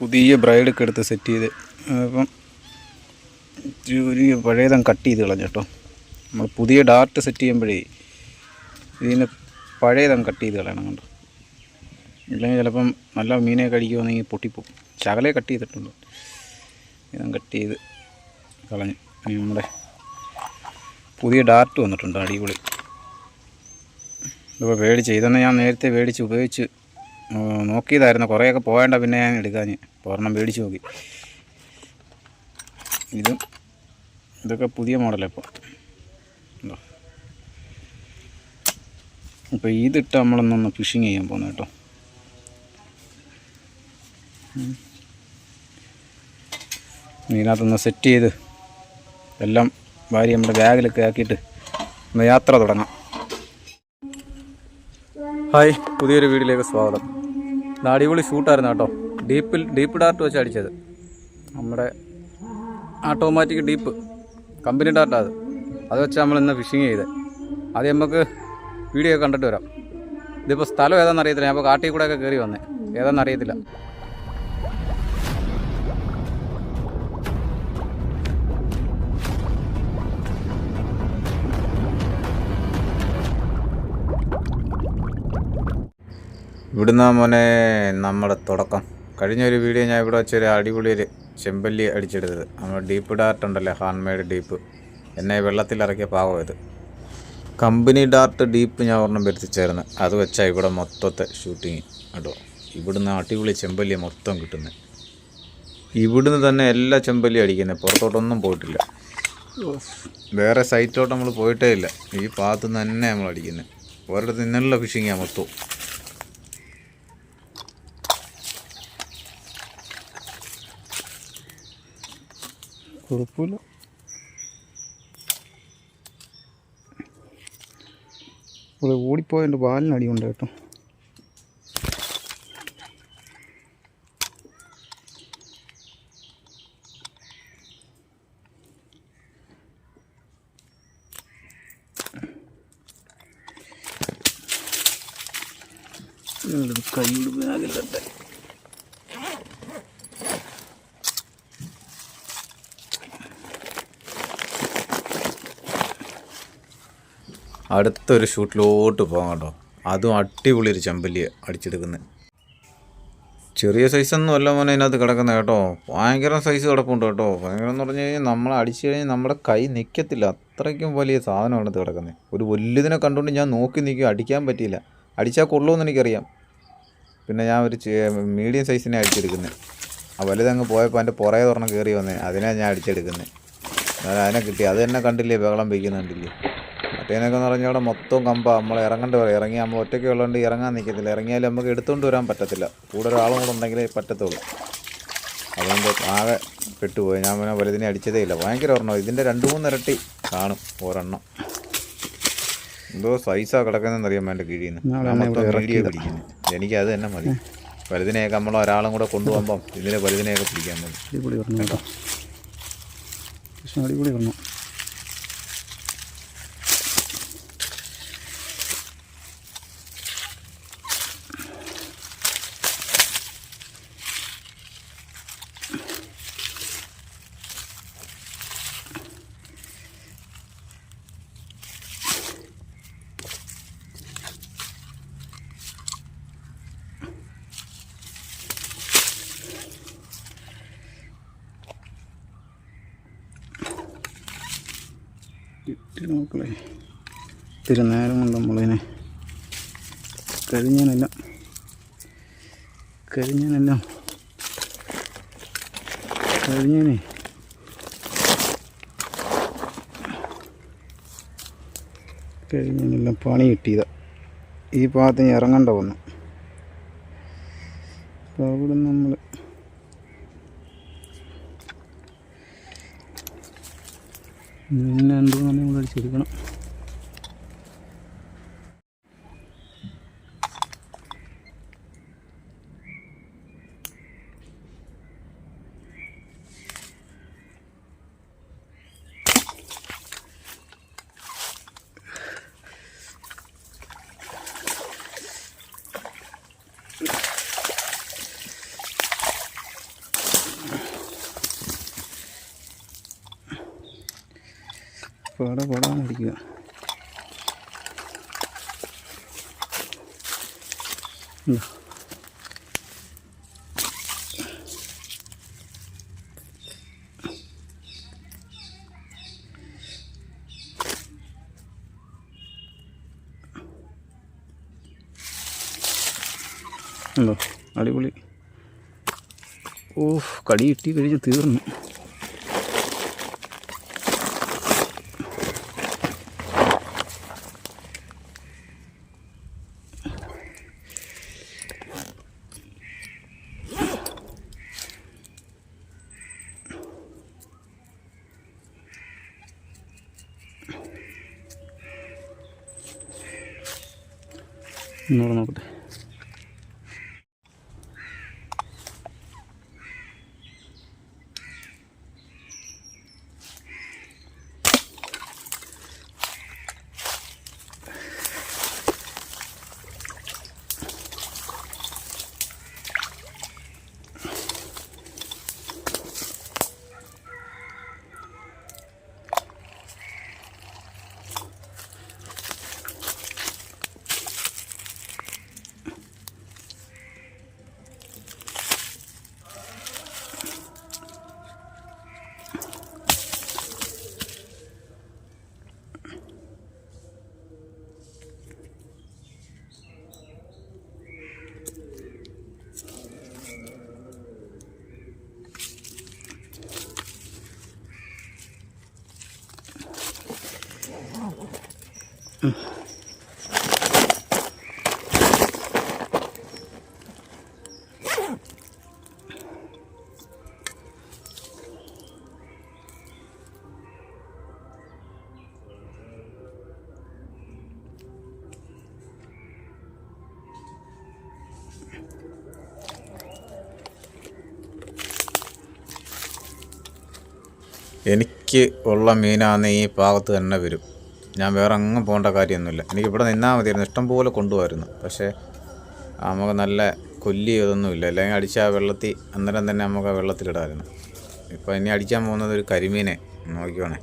പുതിയ ബ്രൈഡൊക്കെ എടുത്ത് സെറ്റ് ചെയ്ത് അപ്പം ഒരു പഴയതം കട്ട് ചെയ്ത് കളഞ്ഞു കേട്ടോ നമ്മൾ പുതിയ ഡാർട്ട് സെറ്റ് ചെയ്യുമ്പോഴേ ഇതിന് പഴയതം കട്ട് ചെയ്ത് കളയണം കണ്ടോ. ഇല്ലെങ്കിൽ ചിലപ്പം നല്ല മീനെ കഴിക്കുവാണെങ്കിൽ പൊട്ടിപ്പോവും. ശകലേ കട്ട് ചെയ്തിട്ടുണ്ട് ഇതും കട്ട് ചെയ്ത് കളഞ്ഞു. ഇനി നമ്മുടെ പുതിയ ഡാർട്ട് വന്നിട്ടുണ്ട് അടിപൊളി. ഇതിപ്പോൾ മേടിച്ച് ഇതൊന്നും ഞാൻ നേരത്തെ മേടിച്ച് ഉപയോഗിച്ച് നോക്കിയതായിരുന്നു. കുറേയൊക്കെ പോയേണ്ട പിന്നെ ഞാൻ എടുക്കാൻ ഒരെണ്ണം മേടിച്ച് നോക്കി. ഇതും ഇതൊക്കെ പുതിയ മോഡലാണ് ഇപ്പോൾ ഉണ്ടോ? അപ്പോൾ ഇതിട്ട് നമ്മളൊന്നൊന്ന് ഫിഷിങ് ചെയ്യാൻ പോകുന്നു കേട്ടോ. ഇതിനകത്തൊന്ന് സെറ്റ് ചെയ്ത് എല്ലാം ഭാര്യ നമ്മുടെ ബാഗിലൊക്കെ ആക്കിയിട്ട് യാത്ര തുടങ്ങാം. ഹായ് പുതിയൊരു വീഡിയോയിലേക്ക് സ്വാഗതം. അടിപൊളി ഷൂട്ടായിരുന്നു കേട്ടോ. ഡീപ്പിൽ ഡീപ്പ് ഡാർട്ട് വെച്ച് അടിച്ചത്. നമ്മുടെ ഓട്ടോമാറ്റിക് ഡീപ്പ് കമ്പനി ഡാർട്ട് അത്. അത് വെച്ച് നമ്മൾ ഇന്ന് ഫിഷിങ് ചെയ്ത്. അത് നമുക്ക് വീഡിയോ കണ്ടിട്ട് വരാം. ഇതിപ്പോൾ സ്ഥലം ഏതാണെന്ന് അറിയത്തില്ല. ഞാൻ അപ്പോൾ കാട്ടിൽ കൂടെയൊക്കെ കയറി വന്നേ. ഏതാണെന്ന് അറിയത്തില്ല. ഇവിടുന്ന് മോനെ നമ്മുടെ തുടക്കം. കഴിഞ്ഞ ഒരു വീഡിയോ ഞാൻ ഇവിടെ വെച്ചൊരു അടിപൊളി ഒരു ചെമ്പല്ലി അടിച്ചെടുത്തത്. നമ്മൾ ഡീപ്പ് ഡാർട്ട് ഉണ്ടല്ലോ ഹാൻഡ് മെയ്ഡ് ഡീപ്പ് എന്നെ വെള്ളത്തിലിറക്കിയ പാവം ഇത്. കമ്പനി ഡാർട്ട് ഡീപ്പ് ഞാൻ ഒരെണ്ണം വരുത്തിച്ചേർന്ന്. അത് വെച്ചാൽ ഇവിടെ മൊത്തത്തെ ഷൂട്ടിങ് കേട്ടോ ഇവിടുന്ന് അടിപൊളി ചെമ്പല്ലി മൊത്തം കിട്ടുന്നത് ഇവിടുന്ന് തന്നെ എല്ലാ ചെമ്പല്ലി അടിക്കുന്നത് പുറത്തോട്ടൊന്നും പോയിട്ടില്ല. വേറെ സൈറ്റിലോട്ട് നമ്മൾ പോയിട്ടേ ഇല്ല. ഈ ഭാഗത്ത് തന്നെ നമ്മൾ അടിക്കുന്നത് ഒരിടത്ത് നിന്നുള്ള ഫിഷിങ്ങാണ് മൊത്തവും കുഴപ്പമില്ല ഇവിടെ ഓടിപ്പോയതിന്റെ പാലിനടിയുണ്ട് കേട്ടോ. കൈ ബാഗിലുണ്ട് അടുത്തൊരു ഷൂട്ടിലോട്ട് പോകാം കേട്ടോ. അതും അടിപൊളി ഒരു ചെമ്പല്ലി അടിച്ചെടുക്കുന്നത് ചെറിയ സൈസൊന്നും അല്ല മോനെ ഇതിനകത്ത് കിടക്കുന്നത് കേട്ടോ. ഭയങ്കര സൈസ് കിടപ്പുണ്ട് കേട്ടോ. ഭയങ്കര എന്ന് പറഞ്ഞു കഴിഞ്ഞാൽ നമ്മൾ അടിച്ചു കഴിഞ്ഞാൽ നമ്മുടെ കൈ നിൽക്കത്തില്ല അത്രയ്ക്കും വലിയ സാധനമാണ് ഇത് കിടക്കുന്നത് ഒരു വലുതിനെ കണ്ടുകൊണ്ട് ഞാൻ നോക്കി നിൽക്കും അടിക്കാൻ പറ്റിയില്ല. അടിച്ചാൽ കൊള്ളുമെന്ന് എനിക്കറിയാം. പിന്നെ ഞാൻ ഒരു മീഡിയം സൈസിനെ അടിച്ചെടുക്കുന്നത് ആ വലുതങ്ങ് പോയപ്പോൾ അതിന്റെ പുറകെ തുറന്ന് കയറി വന്നേ. അതിനെ ഞാൻ അടിച്ചെടുക്കുന്നത് അതിനെ കിട്ടി. അത് തന്നെ കണ്ടില്ലേ? ബഹളം വയ്ക്കുന്നുണ്ടില്ലേ മറ്റേനൊക്കെ എന്ന് പറഞ്ഞാൽ അവിടെ മൊത്തം കമ്പ. നമ്മൾ ഇറങ്ങേണ്ടി വരും. ഇറങ്ങി നമ്മൾ ഒറ്റയ്ക്ക് ഉള്ളതുകൊണ്ട് ഇറങ്ങാൻ നിൽക്കത്തില്ല ഇറങ്ങിയാലും നമുക്ക് എടുത്തുകൊണ്ട് വരാൻ പറ്റത്തില്ല. കൂടെ ഒരാളും കൂടെ ഉണ്ടെങ്കിലേ പറ്റത്തുള്ളൂ. അതുകൊണ്ട് ആകെ പെട്ടുപോയി. ഞാൻ പിന്നെ വലുതിനെ അടിച്ചതേ ഇല്ല. ഭയങ്കര ഒരെണ്ണം. ഇതിന്റെ രണ്ട് മൂന്ന് ഇരട്ടി കാണും ഒരെണ്ണം. എന്തോ സൈസാ കിടക്കുന്നതെന്ന് അറിയാൻ എന്റെ കീഴിൽ നിന്ന് പിടിക്കുന്നത് എനിക്ക് അത് തന്നെ മതി. വലുതിനെയൊക്കെ നമ്മൾ ഒരാളും കൂടെ കൊണ്ടുപോകുമ്പം ഇതിനെ വലുതിനെയൊക്കെ പിടിക്കാൻ മതി അടിപൊളി പറഞ്ഞു കേട്ടോ. അടിപൊളി പറഞ്ഞു കിട്ടി നോക്കളെ. ഇത്തിരി നേരം കൊണ്ട് നമ്മളിതിനെ കരിഞ്ഞാനെല്ലാം കരിഞ്ഞാനെല്ലാം കഴിഞ്ഞേനെ കരിഞ്ഞാനെല്ലാം പണി കിട്ടിയതാ. ഈ ഭാഗത്ത് ഇറങ്ങണ്ട വന്നു. അപ്പോൾ അവിടെ നമ്മൾ രണ്ടു മൂന്ന് നമ്മൾ അടിച്ചെടുക്കണം. പട പാടാൻ ഇതാ. ഉണ്ടോ അടിപൊളി. ഓ കടി കിട്ടി കഴിഞ്ഞ് തീർന്നു. ഒന്നുകൂടെ നോക്കട്ടെ എനിക്ക് ഉള്ള മീനാന്ന് ഈ ഭാഗത്ത് തന്നെ വരും. ഞാൻ വേറെ അങ്ങ് പോകേണ്ട കാര്യമൊന്നുമില്ല. എനിക്ക് ഇവിടെ നിന്നാൽ മതിയായിരുന്നു. ഇഷ്ടം പോലെ കൊണ്ടുപോയിരുന്നു. പക്ഷേ നമുക്ക് നല്ല കൊല്ലി ഇതൊന്നുമില്ല. അല്ലെങ്കിൽ അടിച്ച ആ വെള്ളത്തിൽ അന്നേരം തന്നെ നമുക്ക് ആ വെള്ളത്തിലിടാമായിരുന്നു. ഇപ്പോൾ ഇനി അടിക്കാൻ പോകുന്നത് ഒരു കരിമീനെ നോക്കിക്കോണേ.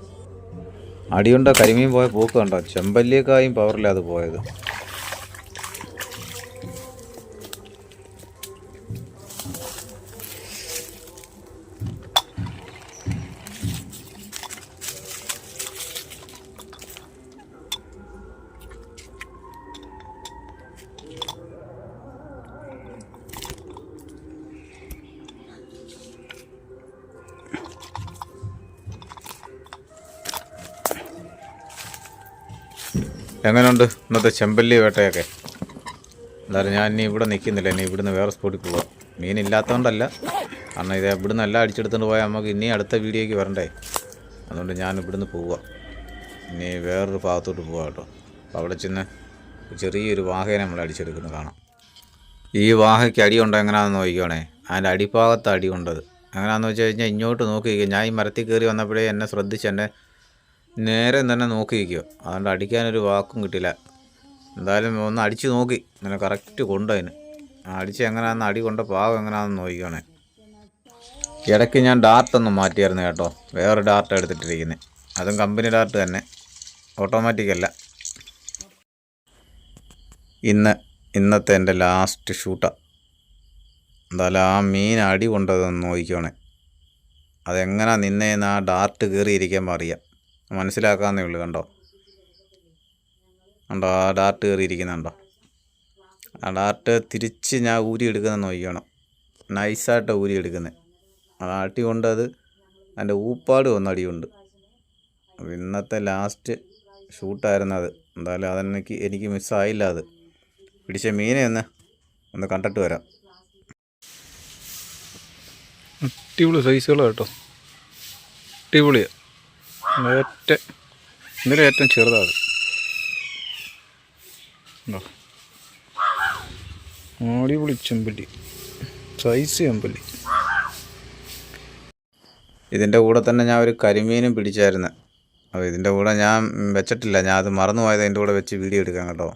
അടിയുണ്ട? കരിമീൻ പോയ പോക്ക് കണ്ടോ? ചെമ്പല്ലിയേക്കായും പവറില്ല അത് പോയത്. എങ്ങനെയുണ്ട് ഇന്നത്തെ ചെമ്പല്ലി വേട്ടയൊക്കെ? എന്തായാലും ഞാൻ ഇനി ഇവിടെ നിൽക്കുന്നില്ല. ഇനി ഇവിടുന്ന് വേറെ സ്പോട്ടിൽ പോവാം. മീനില്ലാത്തതുകൊണ്ടല്ല കാരണം ഇത് ഇവിടുന്ന് എല്ലാം അടിച്ചെടുത്തുകൊണ്ട് പോയാൽ നമുക്ക് ഇനി അടുത്ത വീഡിയോയ്ക്ക് വരണ്ടേ? അതുകൊണ്ട് ഞാൻ ഇവിടുന്ന് പോവുക ഇനി വേറൊരു ഭാഗത്തോട്ട് പോവാം കേട്ടോ. അപ്പോൾ അവിടെ ചെന്ന് ചെറിയൊരു വാഹയെ നമ്മൾ അടിച്ചെടുക്കുന്നത് കാണാം. ഈ വാഹയ്ക്ക് അടി ഉണ്ടോ എങ്ങനെയാണെന്ന് നോക്കിക്കോണേ. അതിന്റെ അടിഭാഗത്ത് അടി ഉണ്ടത്. എങ്ങനെയാണെന്ന് വെച്ച് കഴിഞ്ഞാൽ ഇങ്ങോട്ട് നോക്കി ഞാൻ ഈ മരത്തിൽ കയറി വന്നപ്പോഴേ എന്നെ ശ്രദ്ധിച്ച് എന്നെ നേരെ തന്നെ നോക്കി നിൽക്കുക. അതുകൊണ്ട് അടിക്കാനൊരു വാക്കും കിട്ടില്ല. എന്തായാലും ഒന്ന് അടിച്ച് നോക്കി. ഇങ്ങനെ കറക്റ്റ് കൊണ്ടതിന് അടിച്ച് എങ്ങനെയാണെന്ന് അടി കൊണ്ട പാവം എങ്ങനെയാണെന്ന് നോക്കിക്കണേ. ഇടയ്ക്ക് ഞാൻ ഡാർട്ട് ഒന്ന് മാറ്റിയായിരുന്നു കേട്ടോ. വേറെ ഡാർട്ട് എടുത്തിട്ടിരിക്കുന്നത് അതും കമ്പനി ഡാർട്ട് തന്നെ. ഓട്ടോമാറ്റിക് അല്ല. ഇന്ന് ഇന്നത്തെ എന്റെ ലാസ്റ്റ് ഷൂട്ടാണ് എന്തായാലും ആ മീൻ അടി കൊണ്ടതൊന്ന് നോക്കിക്കോണേ. അതെങ്ങനെ നിന്നേന്ന് ആ ഡാർട്ട് കയറിയിരിക്കാൻ അറിയാം മനസ്സിലാക്കാന്നേ ഉള്ളൂ കണ്ടോ? കണ്ടോ? ആ ഡാർട്ട് കയറിയിരിക്കുന്നുണ്ടോ? ആ ഡാർട്ട് തിരിച്ച് ഞാൻ ഊരി എടുക്കുന്നത് നോക്കിക്കണം. നൈസായിട്ട് ഊരി എടുക്കുന്നത് ആ അടി കൊണ്ട് അത് അതിന്റെ ഊപ്പാട് ഒന്നടിയുണ്ട് ഇന്നത്തെ ലാസ്റ്റ് ഷൂട്ടായിരുന്നു അത്. എന്തായാലും അതെനിക്ക് എനിക്ക് മിസ്സായില്ല അത്. പിടിച്ച മീനെ ഒന്ന് ഒന്ന് കണ്ടിട്ട് വരാം. അടിപൊളി സൈസുകളാണ് കേട്ടോ. അടിപൊളിയാണ് ഏറ്റവും ഇന്നലെ ഏറ്റവും ചെറുതാണ് ഉണ്ടോ? അടിപൊളി ചെമ്പല്ലി. സൈസ് ചെമ്പല്ലി. ഇതിന്റെ കൂടെ തന്നെ ഞാൻ ഒരു കരിമീനും പിടിച്ചായിരുന്നു. അപ്പോൾ ഇതിന്റെ കൂടെ ഞാൻ വെച്ചിട്ടില്ല. ഞാൻ അത് മറന്നു പോയത് അതിന്റെ കൂടെ വെച്ച് വീഡിയോ എടുക്കാം കേട്ടോ.